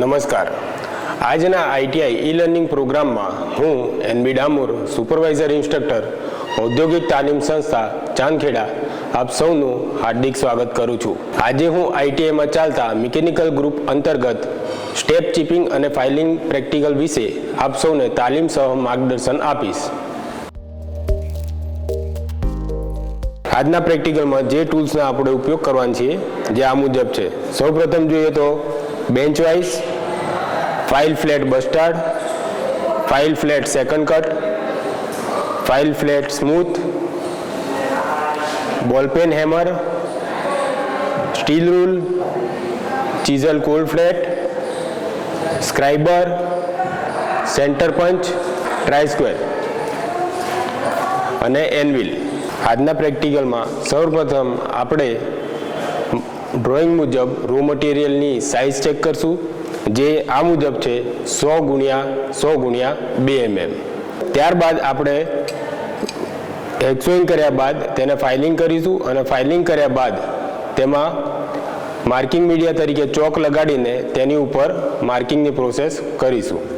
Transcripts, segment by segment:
નમસ્કાર. આજના ITI e learning પ્રોગ્રામમાં હું એનબી ડામોર, સુપરવાઇઝર ઇન્સ્ટ્રક્ટર, ઔદ્યોગિક તાલીમ સંસ્થા, ચાંદખેડા, આપ સૌનું હાર્દિક સ્વાગત કરું છું. આજે હું આઈટીઆઈમાં ચાલતા મિકેનિકલ ગ્રુપ અંતર્ગત સ્ટેપ ચીપિંગ અને ફાઇલિંગ પ્રેક્ટિકલ વિશે આપ સૌને તાલીમ સહ માર્ગદર્શન આપીશ. આજના પ્રેક્ટિકલમાં જે ટૂલ્સનો આપણે ઉપયોગ કરવાના છીએ, જે આ મુજબ છે. સૌપ્રથમ જોઈએ તો bench vice file flat bastard file flat second cut file flat smooth ball peen hammer steel rule chisel cold flat scriber centre punch try square અને એનવિલ આજના પ્રેક્ટિકલમાં સૌપ્રથમ આપણે ડ્રોઈંગ મુજબ રો મટીરિયલની સાઇઝ ચેક કરશું, જે આ મુજબ છે સો ગુણ્યા સો ગુણ્યા બે એમએમ ત્યારબાદ આપણે એક્સોઈંગ કર્યા બાદ તેને ફાઇલિંગ કરીશું અને ફાઇલિંગ કર્યા બાદ તેમાં માર્કિંગ મીડિયા તરીકે ચોક લગાડીને તેની ઉપર માર્કિંગની પ્રોસેસ કરીશું.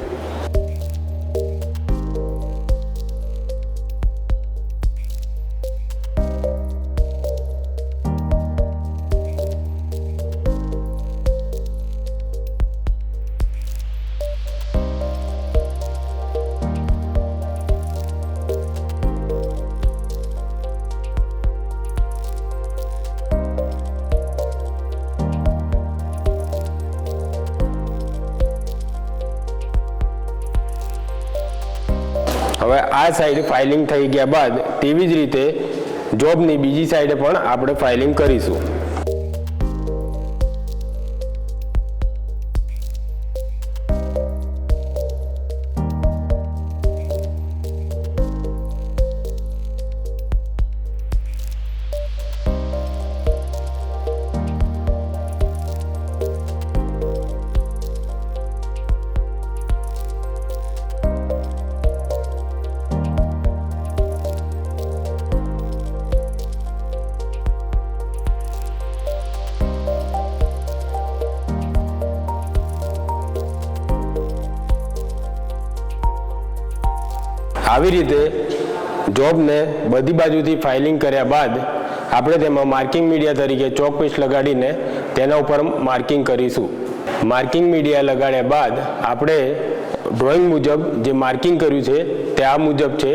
હવે આ સાઈડ ફાઇલિંગ થઈ ગયા બાદ તેવી જ રીતે જોબની બીજી સાઈડે પણ આપણે ફાઇલિંગ કરીશું. આવી રીતે જોબને બધી બાજુથી ફાઇલિંગ કર્યા બાદ આપણે તેમાં માર્કિંગ મીડિયા તરીકે ચોક પીસ લગાડીને તેના ઉપર માર્કિંગ કરીશું. માર્કિંગ મીડિયા લગાડ્યા બાદ આપણે ડ્રોઈંગ મુજબ જે માર્કિંગ કર્યું છે તે આ મુજબ છે.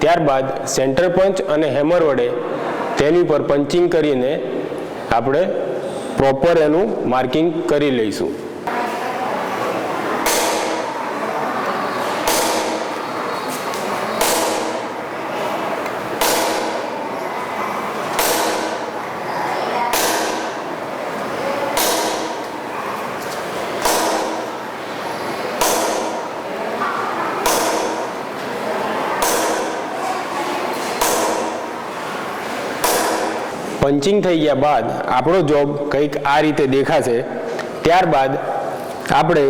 ત્યારબાદ સેન્ટર પંચ અને હેમર વડે તેની ઉપર પંચિંગ કરીને આપણે પ્રોપર એનું માર્કિંગ કરી લઈશું. પંચિંગ થઈ ગયા બાદ આપણો જોબ કંઈક આ રીતે દેખાશે. ત્યારબાદ આપણે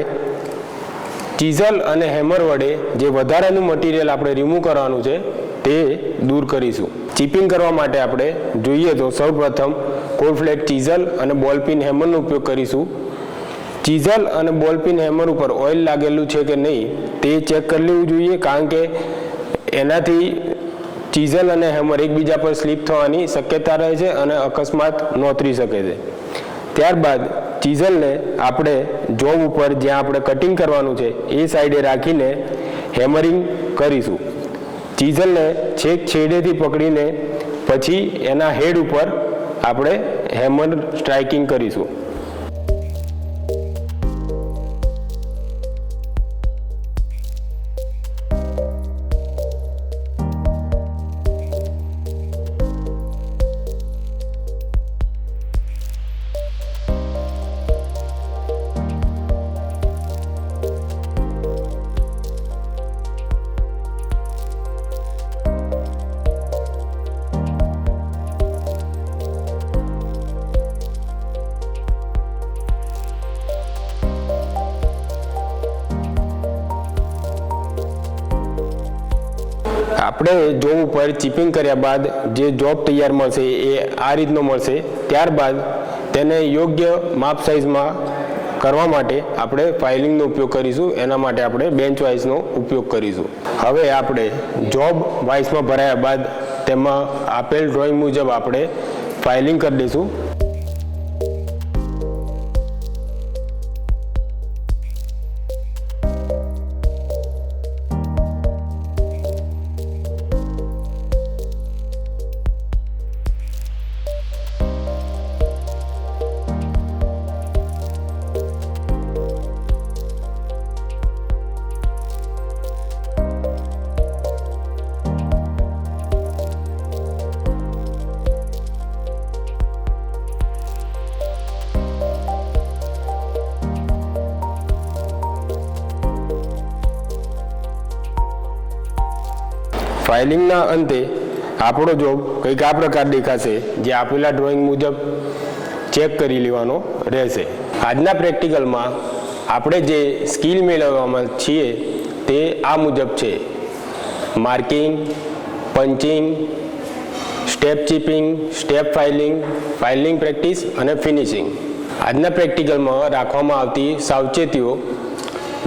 ચીઝલ અને હેમર વડે જે વધારાનું મટીરિયલ આપણે રિમૂવ કરવાનું છે તે દૂર કરીશું. ચીપિંગ કરવા માટે આપણે જોઈએ તો સૌપ્રથમ કોલફ્લેટ ચીઝલ અને બોલપિન હેમરનો ઉપયોગ કરીશું. ચીઝલ અને બોલપિન હેમર ઉપર ઓઇલ લાગેલું છે કે નહીં તે ચેક કરી લેવું જોઈએ કારણ કે એનાથી ચીઝલ અને હેમર એકબીજા પર સ્લીપ થવાની શક્યતા રહે છે અને અકસ્માત નોતરી શકે છે. ત્યારબાદ ચીઝલને આપણે જોબ ઉપર જ્યાં આપણે કટિંગ કરવાનું છે, એ સાઈડે રાખીને હેમરિંગ કરીશું. ચીઝલને છેક છેડેથી પકડીને પછી એના હેડ ઉપર આપણે હેમર સ્ટ્રાઇકિંગ કરીશું. આપણે જોબ ઉપર ચીપિંગ કર્યા બાદ જે જોબ તૈયાર મળશે એ આ રીતનો મળશે. ત્યારબાદ તેને યોગ્ય માપ સાઇઝમાં કરવા માટે આપણે ફાઇલિંગનો ઉપયોગ કરીશું. એના માટે આપણે બેન્ચ વાઇઝનો ઉપયોગ કરીશું. હવે આપણે જોબ વાઇઝમાં ભરાયા બાદ તેમાં આપેલ ડ્રોઈંગ મુજબ આપણે ફાઇલિંગ કરી દઈશું. ફાઇલિંગના અંતે આપણો જોબ કંઈક આ પ્રકાર દેખાશે, જે આપેલા ડ્રોઈંગ મુજબ ચેક કરી લેવાનો રહેશે. આજના પ્રેક્ટિકલમાં આપણે જે સ્કિલ મેળવવામાં છીએ તે આ મુજબ છે. Marking punching step chipping step filing filing practice અને ફિનિશિંગ આજના પ્રેક્ટિકલમાં રાખવામાં આવતી સાવચેતીઓ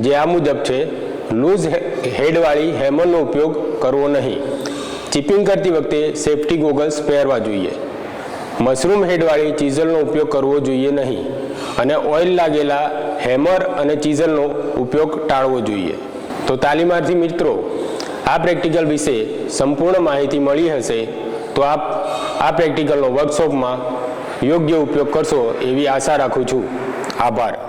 જે આ મુજબ છે લૂઝ હેડવાળી હેમરનો ઉપયોગ કરવો નહીં. ચિપિંગ કરતી વખતે સેફ્ટી ગોગલ્સ પહેરવા જોઈએ. મશરૂમ હેડવાળી ચીઝલનો ઉપયોગ કરવો જોઈએ નહીં અને ઓઇલ લાગેલા હેમર અને ચીઝલનો ઉપયોગ ટાળવો જોઈએ. તો તાલીમાર્થી મિત્રો, આ પ્રેક્ટિકલ વિશે સંપૂર્ણ માહિતી મળી હશે, તો આપ આ પ્રેક્ટિકલનો વર્કશોપમાં યોગ્ય ઉપયોગ કરશો એવી આશા રાખું છું. આભાર.